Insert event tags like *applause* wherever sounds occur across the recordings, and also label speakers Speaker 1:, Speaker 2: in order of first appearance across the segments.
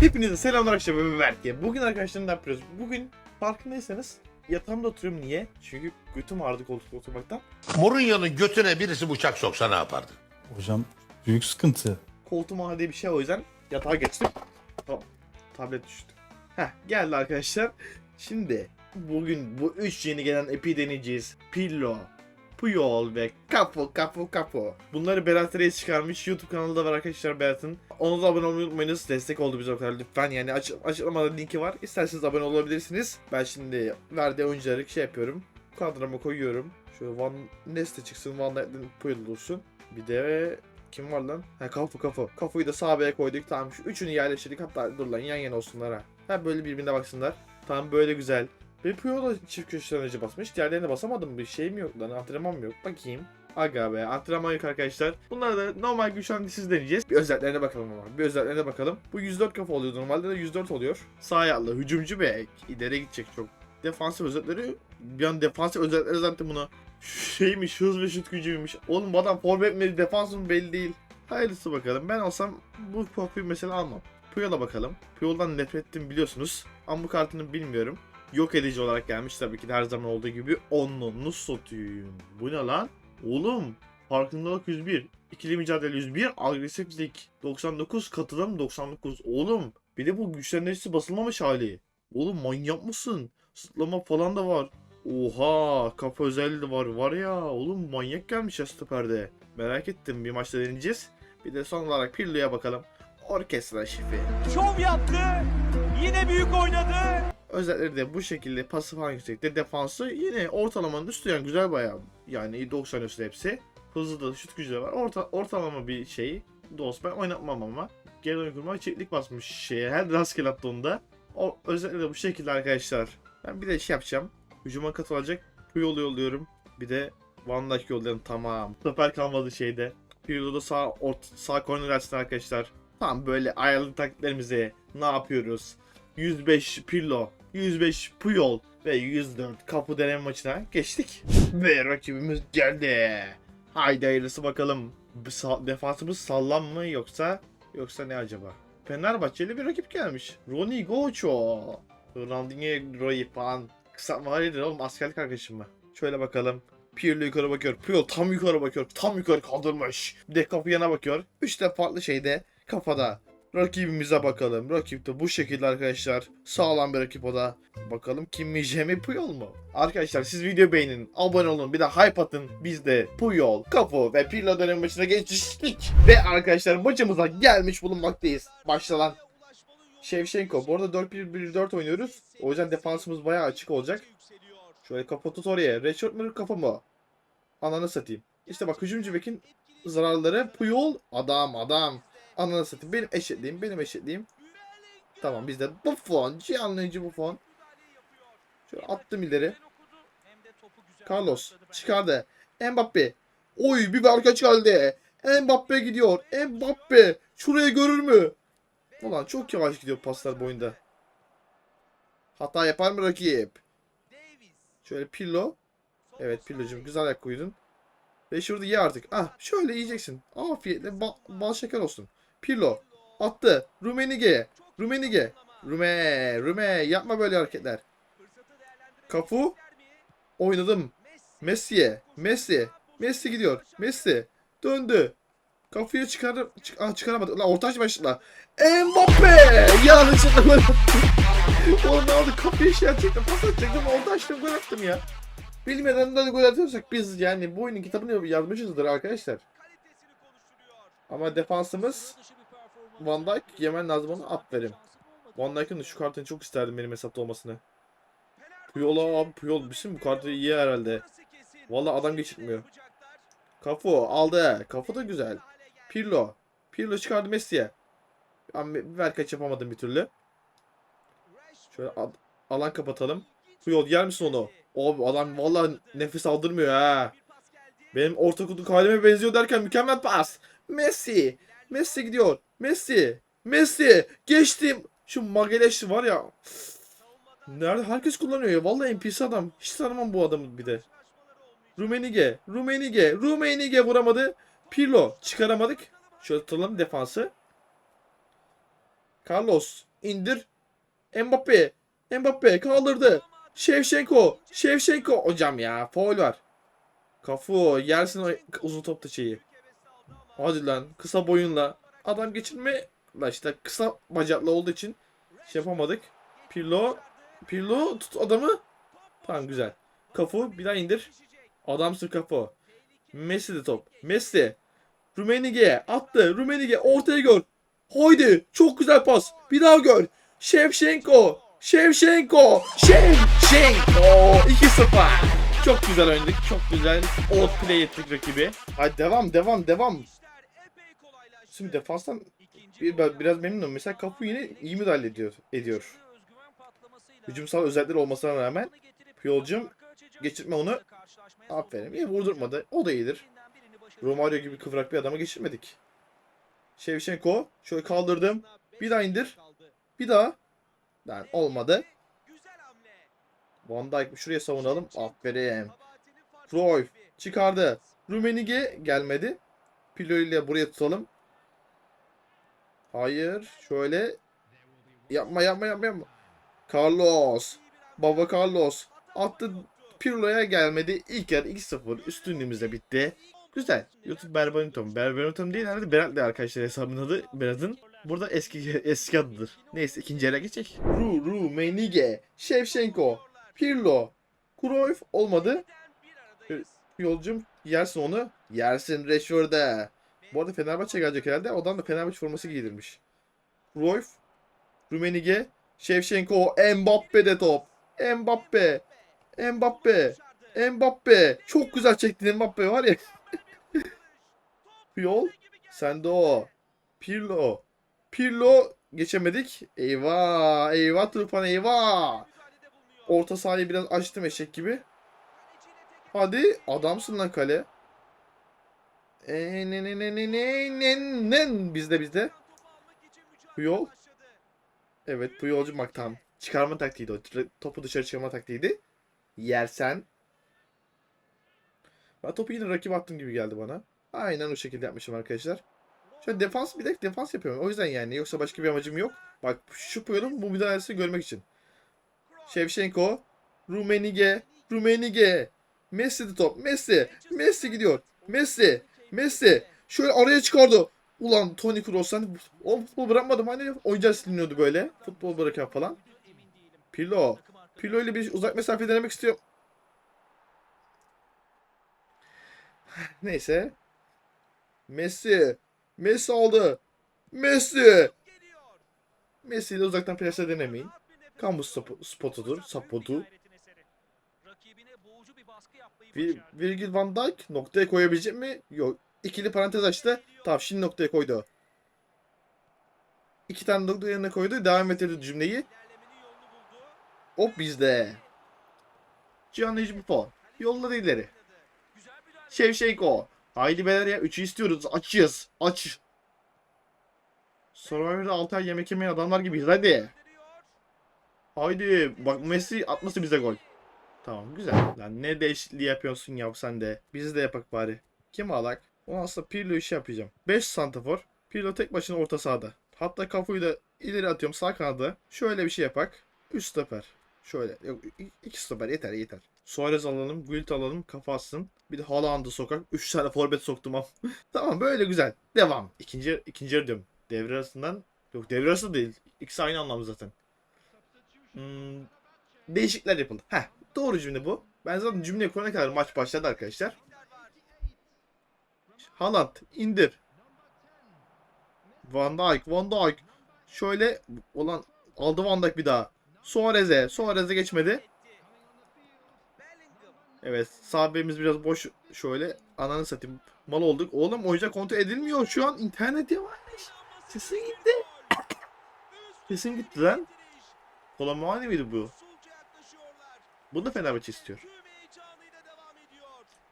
Speaker 1: Hepinize selamlar arkadaşlar ben Berke. Bugün arkadaşlar ne yapıyoruz? Bugün farkındaysanız yatağımda oturuyorum niye? Çünkü götüm ağrıdı koltukta oturmaktan.
Speaker 2: Mourinho'nun götüne birisi bıçak soksa ne yapardı?
Speaker 3: Hocam büyük sıkıntı.
Speaker 1: Koltuğum ağrıdığı bir şey o yüzden yatağa geçtim. Tamam. Tablet düştü. Heh geldi arkadaşlar. Şimdi bugün bu üç yeni gelen epi deneyeceğiz. Pillo, Puyol ve Kapo Kapo Kapo. Bunları Berat Reis çıkarmış. YouTube kanalında var arkadaşlar Berat'ın. Ona da abone olmayı unutmayınız. Destek oldu bize o kadar lütfen. Yani aç açıklamada linki var. İsterseniz abone olabilirsiniz. Ben şimdi verdiği oyuncuları şey yapıyorum. Kadrama koyuyorum. Şöyle Van Neste çıksın. Van Dijk'den Puyol olsun. Bir de kim var lan? Ha kafu kafu. Kafuyu da sağ beye koyduk. Tamam şu üçünü yerleştirdik. Hatta dur lan yan yana olsunlar ha. Ha böyle birbirine baksınlar. Tamam böyle güzel. Ve Puyol da çift köşeden önce basmış. Diğerlerine basamadım. Bir şey mi yok lan? Antrenman mı yok? Bakayım. Aga be antrenman yok arkadaşlar. Bunları da normal güç siz deneyeceğiz. Bir özelliklerine bakalım ama. Bir özelliklerine bakalım. Bu 104 kafa oluyor. Normalde de 104 oluyor. Sağ ayaklı hücumcu bek. İleri gidecek çok. Defansif özellikleri. Bir an defansif özellikleri zaten buna. Şeymiş hız ve şut gücüymüş. Oğlum bu adam forvet mi defans mı belli değil. Hayırlısı bakalım. Ben olsam bu Poppy'yi mesela almam. Puyol'a bakalım. Puyol'dan nefret ettim biliyorsunuz. Ama bu kartını bilmiyorum. Yok edici olarak gelmiş tabii ki de her zaman olduğu gibi. Onunu satayım. Bu ne lan? Oğlum farkındalık 101. İkili mücadele 101. Agresiflik 99. Katılım 99. Oğlum bir de bu güçlendiricisi basılmamış hali. Oğlum manyak mısın? Sıtlama falan da var. Oha kafa özelliği de var. Var ya oğlum manyak gelmiş ya stoperde. Merak ettim bir maçta deneyeceğiz. Bir de son olarak Pirlo'ya bakalım. Orkestra şefi.
Speaker 4: şov yaptı. Yine büyük oynadı.
Speaker 1: Özellikleri de bu şekilde pasif hangi yüksekte defansı yine ortalamanın üstü yani güzel bayağı. Yani 90 üstü hepsi. Hızlı da şut gücü de var. Orta, ortalama bir şey. Dost ben oynatmam ama. Geri oyun kurma çiftlik basmış şeye. Her rastgele attı onda. O özellikle bu şekilde arkadaşlar. Ben bir de şey yapacağım. Hücuma katılacak. Puyol yolluyorum. Bir de Van Dijk yollayalım tamam. Stoper kalmadı şeyde. Da sağ, ort, sağ korner açtı arkadaşlar. Tam böyle ayarlı taktiklerimizi ne yapıyoruz? 105 Pirlo, 105 Puyol ve 104 kapı deneme maçına geçtik. *laughs* Ve rakibimiz geldi. Haydi hayırlısı bakalım. Defansımız sağlam mı yoksa yoksa ne acaba? Fenerbahçeli bir rakip gelmiş. Ronnie Goço. Ronaldinho Roy falan. Kısaltma hayırdır oğlum askerlik arkadaşım mı? Şöyle bakalım. Pirlo yukarı bakıyor. Puyol tam yukarı bakıyor. Tam yukarı kaldırmış. Bir de kapı yana bakıyor. Üç de farklı şeyde kafada. Rakibimize bakalım. Rakip de bu şekilde arkadaşlar. Sağlam bir rakip o da. Bakalım kim mi Jemi Puyol mu? Arkadaşlar siz video beğenin, abone olun, bir de hype atın. Biz de Puyol, Kafu ve Pirlo dönem maçına geçtik. Ve arkadaşlar maçımıza gelmiş bulunmaktayız. Başlanan Şevşenko. Bu arada 4-1-1-4 oynuyoruz. O yüzden defansımız bayağı açık olacak. Şöyle kafa tut oraya. Redshirt mı kafa mı? Ananı satayım. İşte bak hücumcu bekin zararları. Puyol adam adam. Ananı satayım. Benim eşitliğim. Benim eşitliğim. Tamam bizde Buffon. Gianluigi Buffon. Şöyle attım ileri. Carlos çıkardı. Mbappe. Oy bir arka çıkardı. Mbappe gidiyor. Mbappe. Şurayı görür mü? Ulan çok yavaş gidiyor paslar boyunda. Hata yapar mı rakip? Şöyle Pirlo. Evet Pirlo'cum güzel ayak koydun. Ve şurada ye artık. Ah şöyle yiyeceksin. Afiyetle ba bal şeker olsun. Pirlo attı. Rumenige. Rumenige. Rume. Rume. Yapma böyle hareketler. Kafu. Oynadım. Messi'ye. Messi. Messi gidiyor. Messi. Döndü. Kafayı çıkar çık ah, çıkaramadı. Lan ortaç başla. Mbappe! Yanlışlıkla gol attım. Oğlum oldu? Kafayı şey atacaktım. Pas atacaktım. Orta açtım gol attım ya. Bilmeden de gol atıyorsak biz yani bu oyunun kitabını yazmışızdır arkadaşlar. Ama defansımız Van Dijk yemen lazım onu aferin. Van Dijk'ın şu kartını çok isterdim benim hesapta olmasını. Puyol abi Puyol bizim bu kartı iyi herhalde. Vallahi adam geçirtmiyor. Kafu aldı. Kafu da güzel. Pirlo. Pirlo çıkardı Messi'ye. Ver kaç yapamadım bir türlü. Şöyle alan kapatalım. Puyol yer misin onu? Abi adam vallahi nefes aldırmıyor ha. Benim orta kutu halime benziyor derken mükemmel pas. Messi. Messi gidiyor. Messi. Messi. Geçtim. Şu Mageleş var ya. Nerede? Herkes kullanıyor ya. Vallahi NPC adam. Hiç tanımam bu adamı bir de. Rumenige. Rumenige. Rumenige vuramadı. Pirlo. Çıkaramadık. Şöyle tutalım defansı. Carlos. indir. Mbappe. Mbappe kaldırdı. Şevşenko. Şevşenko. Hocam ya faul var. Kafu yersin uzun topta şeyi. Hadi lan kısa boyunla. Adam geçirme. La işte kısa bacaklı olduğu için şey yapamadık. Pirlo. Pirlo tut adamı. Tamam güzel. Kafu bir daha indir. Adamsın Kafu. Messi de top. Messi. Rumenige attı. Rumenige ortaya gör. Haydi. Çok güzel pas. Bir daha gör. Şevşenko. Şevşenko. Şevşenko. 2-0. Çok güzel oynadık. Çok güzel. Outplay ettik rakibi. Hadi devam devam devam. Şimdi defanstan bir, biraz memnunum. Mesela Kafu yine iyi müdahale ediyor. ediyor. Hücumsal özellikleri olmasına rağmen Puyol'cum geçirtme onu. Aferin. İyi vurdurmadı. O da iyidir. Romario gibi kıvrak bir adamı geçirmedik. Şevşenko. Şöyle kaldırdım. Bir daha indir. Bir daha. Yani olmadı. Van Dijk şuraya savunalım. Aferin. Cruyff çıkardı. Rumenige gelmedi. Pilo ile buraya tutalım. Hayır. Şöyle. Yapma yapma yapma yapma. Carlos. Baba Carlos. Attı. Pirlo'ya gelmedi. İlk yarı 2-0 üstünlüğümüzle bitti. Güzel. YouTube Berbanitom. Berbanitom değil herhalde Berat'le arkadaşlar hesabının adı Berat'ın. Burada eski eski adıdır. Neyse ikinci yere geçecek. Ru Ru Menige. Shevchenko. Pirlo. Cruyff olmadı. Yolcum yersin onu. Yersin Rashford'a. Bu arada Fenerbahçe gelecek herhalde. Odan da Fenerbahçe forması giydirmiş. Cruyff. Rumenige. Shevchenko. Mbappe de top. Mbappe. Mbappe. Mbappe. Çok güzel çektin Mbappe var ya. *laughs* Yol. Sende o. Pirlo. Pirlo geçemedik. Eyvah. Eyvah Tufan eyvah. Orta sahayı biraz açtım eşek gibi. Hadi adamsın lan kale. E, ne ne ne ne ne ne ne bizde bizde. Puyol. Evet Puyolcu bak tamam. Çıkarma taktiğiydi o. Topu dışarı çıkarma taktiğiydi. Yersen. Ben topu yine rakip attım gibi geldi bana. Aynen o şekilde yapmışım arkadaşlar. Şöyle defans bir de defans yapıyorum. O yüzden yani. Yoksa başka bir amacım yok. Bak şu Puyol'un bu müdahalesini görmek için. Şevşenko. Rumenige. Rumenige. Messi de top. Messi. Messi gidiyor. Messi. Messi. Şöyle araya çıkardı. Ulan Toni Kroos'tan o futbol bırakmadım. Hani oyuncular siliniyordu böyle. Futbol bırakan falan. Pirlo. Pirlo ile bir uzak mesafe denemek istiyorum. *laughs* Neyse. Messi. Messi aldı. Messi. Messi ile uzaktan plase denemeyin. Kamu sp- spotudur. Sapotu. Vir- Virgil van Dijk noktaya koyabilecek mi? Yok. İkili parantez açtı. Şimdi noktaya koydu. İki tane nokta yerine koydu. Devam ettirdi cümleyi. Hop bizde. Gianluigi Buffon. Yolladı ileri. Şevşenko. Haydi beyler ya. Üçü istiyoruz. Açız. Aç. Survivor'da 6 ay yemek yemeyen adamlar gibiyiz. Hadi. Haydi. Bak Messi atması bize gol. Tamam güzel. Lan ne değişikliği yapıyorsun ya sen de. Biz de yapak bari. Kim alak? Onu aslında Pirlo işi yapacağım. 5 santafor. Pirlo tek başına orta sahada. Hatta kafuyu da ileri atıyorum sağ kanada. Şöyle bir şey yapak. 3 stoper. Şöyle. Yok 2 stoper yeter yeter. Suarez alalım. Gult alalım. Kafa atsın. Bir de Haaland'ı sokak. 3 tane forvet soktum am. *laughs* tamam böyle güzel. Devam. İkinci, ikinci yarı diyorum. Devre arasından. Yok devre arası değil. İkisi aynı anlamda zaten. Hmm, değişiklikler yapıldı. Heh, doğru cümle bu. Ben zaten cümleyi kurana kadar maç başladı arkadaşlar. Haaland indir. Van Dijk, Van Dijk. Şöyle olan aldı Van Dijk bir daha. Suarez'e, Suarez'e geçmedi. Evet, sağ bekimiz biraz boş şöyle. Ananı satayım. Mal olduk. Oğlum oyuncak kontrol edilmiyor. Şu an internet yavaş. Sesin gitti. *coughs* Sesin gitti lan. Kolomani miydi bu? Bunu da Fenerbahçe istiyor.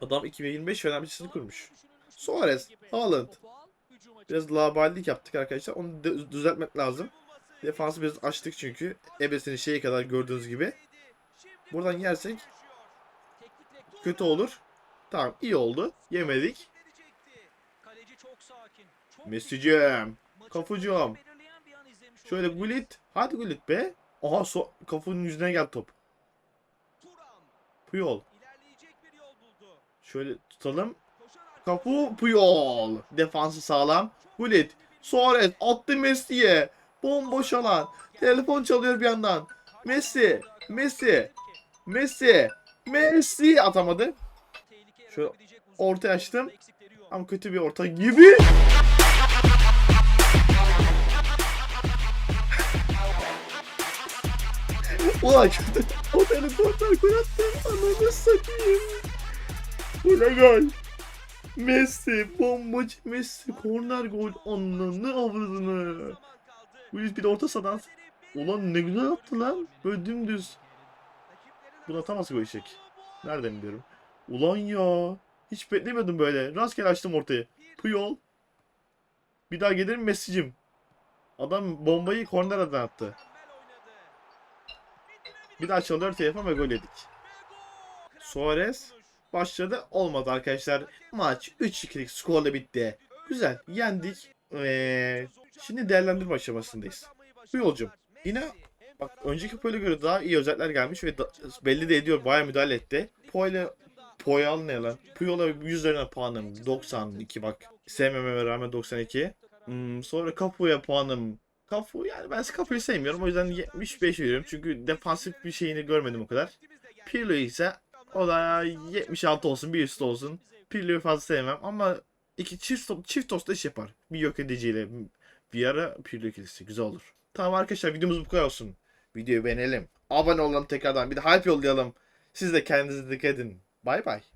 Speaker 1: Adam 2025 Fenerbahçe'sini kurmuş. Suarez, Haaland. Biraz laballik yaptık arkadaşlar. Onu düzeltmek lazım. Defansı biraz açtık çünkü. Ebesinin şeyi kadar gördüğünüz gibi. Buradan yersek kötü olur. Tamam iyi oldu. Yemedik. Messi'cim. Kafucuğum. Şöyle Gullit. Hadi Gullit be. Aha so kafanın yüzüne geldi top. Puyol. Şöyle tutalım. Kafu Puyol. Defansı sağlam. Gullit. Suarez attı Messi'ye. Bomboş alan. Telefon çalıyor bir yandan. Messi. Messi. Messi. Messi atamadı. Şöyle ortaya açtım. Ama kötü bir orta gibi. Ulan. O telefonlar gol attı. Ananı satayım. Bu ne gol? Messi. Bombacı Messi. Korner gol. Ananı avradını. Bu bir orta sahadan. Ulan ne güzel attı lan. Böyle dümdüz. Bunu atamaz gol eşek. Nereden biliyorum. Ulan ya. Hiç beklemiyordum böyle. Rastgele açtım ortayı. Puyol. Bir daha gelir mi Messi'cim? Adam bombayı kornerden attı. Bir daha çalıyor telefon ve gol yedik. Suarez başladı. Olmadı arkadaşlar. Maç 3-2'lik skorla bitti. Güzel. Yendik. Ee, şimdi değerlendirme aşamasındayız. Puyol'cum yine bak önceki Puyol'a göre daha iyi özellikler gelmiş ve da- belli de ediyor. Baya müdahale etti. Puyol'a Puyol ne lan? Puyol'a 100 üzerinden puanım 92 bak. Sevmememe rağmen 92. Hmm, sonra Cafu'ya puanım Cafu yani ben Cafu'yu sevmiyorum o yüzden 75 veriyorum. Çünkü defansif bir şeyini görmedim o kadar. Pirlo ise o da 76 olsun bir üstü olsun. Pirlo'yu fazla sevmem ama iki çift çift tosta iş yapar. Bir yok ediciyle bir ara Pirlo ikilisi güzel olur. Tamam arkadaşlar videomuz bu kadar olsun. Videoyu beğenelim. Abone olalım tekrardan. Bir de hype yollayalım. Siz de kendinize dikkat edin. Bay bay.